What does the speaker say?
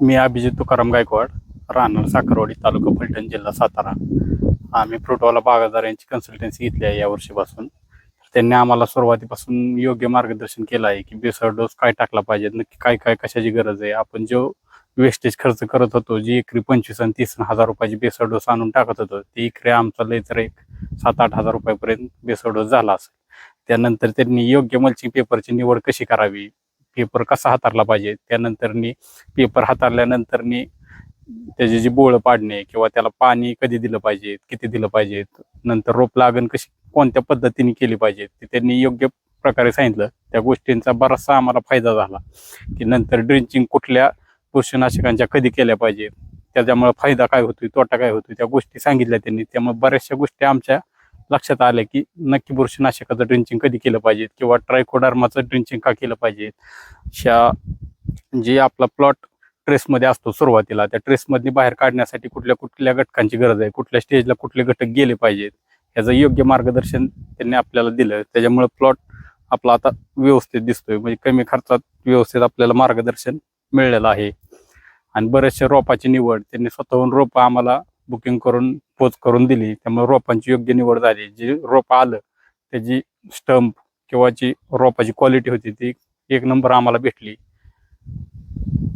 मी अभिजित तुकाराम गायकवाड राहणार साखरवाडी तालुका फलटण जिल्हा सातारा. आम्ही फ्रुटवाला बागादार यांची कन्सल्टन्सी घेतली आहे या वर्षीपासून. त्यांनी आम्हाला सुरुवातीपासून योग्य मार्गदर्शन केलं आहे की बेसर डोस काय टाकला पाहिजे नक्की काय काय कशाची गरज आहे. आपण जो वेस्टेज खर्च करत होतो जी एकरी पंचवीस आणि तीस हजार रुपयाची बेसर डोस आणून टाकत होतो ती इकडे आमचा लय तर एक सात आठ हजार रुपयापर्यंत बेसर डोस झाला असेल. त्यानंतर त्यांनी योग्य मल्चिंग पेपरची निवड कशी करावी? पेपर कसा हाताळला पाहिजे त्यानंतरनी पेपर हाताळल्यानंतरनी त्याची जी बोळं पाडणे किंवा त्याला पाणी कधी दिलं पाहिजे किती दिलं पाहिजे नंतर रोप लागण कशी कोणत्या पद्धतीने केली पाहिजे ते त्यांनी योग्य प्रकारे सांगितलं. त्या गोष्टींचा बराचसा आम्हाला फायदा झाला की नंतर ड्रिंचिंग कुठल्या बुरशीनाशकांच्या कधी केल्या पाहिजे त्याच्यामुळे फायदा काय होतोय तोटा काय होतोय त्या गोष्टी सांगितल्या त्यांनी. त्यामुळे बऱ्याचशा गोष्टी आमच्या लक्षात आलं की नक्की बुरशीनाशकाचं ड्रिंचिंग कधी केलं पाहिजे किंवा ट्रायकोडार्माचं ड्रिंचिंग का केलं पाहिजे? अशा जे आपला प्लॉट ट्रेसमध्ये असतो सुरुवातीला त्या ट्रेसमधनी बाहेर काढण्यासाठी कुठल्या कुठल्या घटकांची गरज आहे? कुठल्या स्टेजला कुठले घटक गेले पाहिजेत? याचं योग्य मार्गदर्शन त्यांनी आपल्याला दिलं. त्याच्यामुळे प्लॉट आपला आता व्यवस्थित दिसतोय. म्हणजे कमी खर्चात व्यवस्थित आपल्याला मार्गदर्शन मिळलेलं आहे. आणि बरेचशा रोपाची निवड त्यांनी स्वतःहून रोपं आम्हाला बुकिंग करून पोच करून दिली. त्यामुळे रोपांची योग्य निवड झाली. जे रोप आलं त्याची स्टंप किंवा जी रोपाची क्वालिटी होती ती एक नंबर आम्हाला भेटली.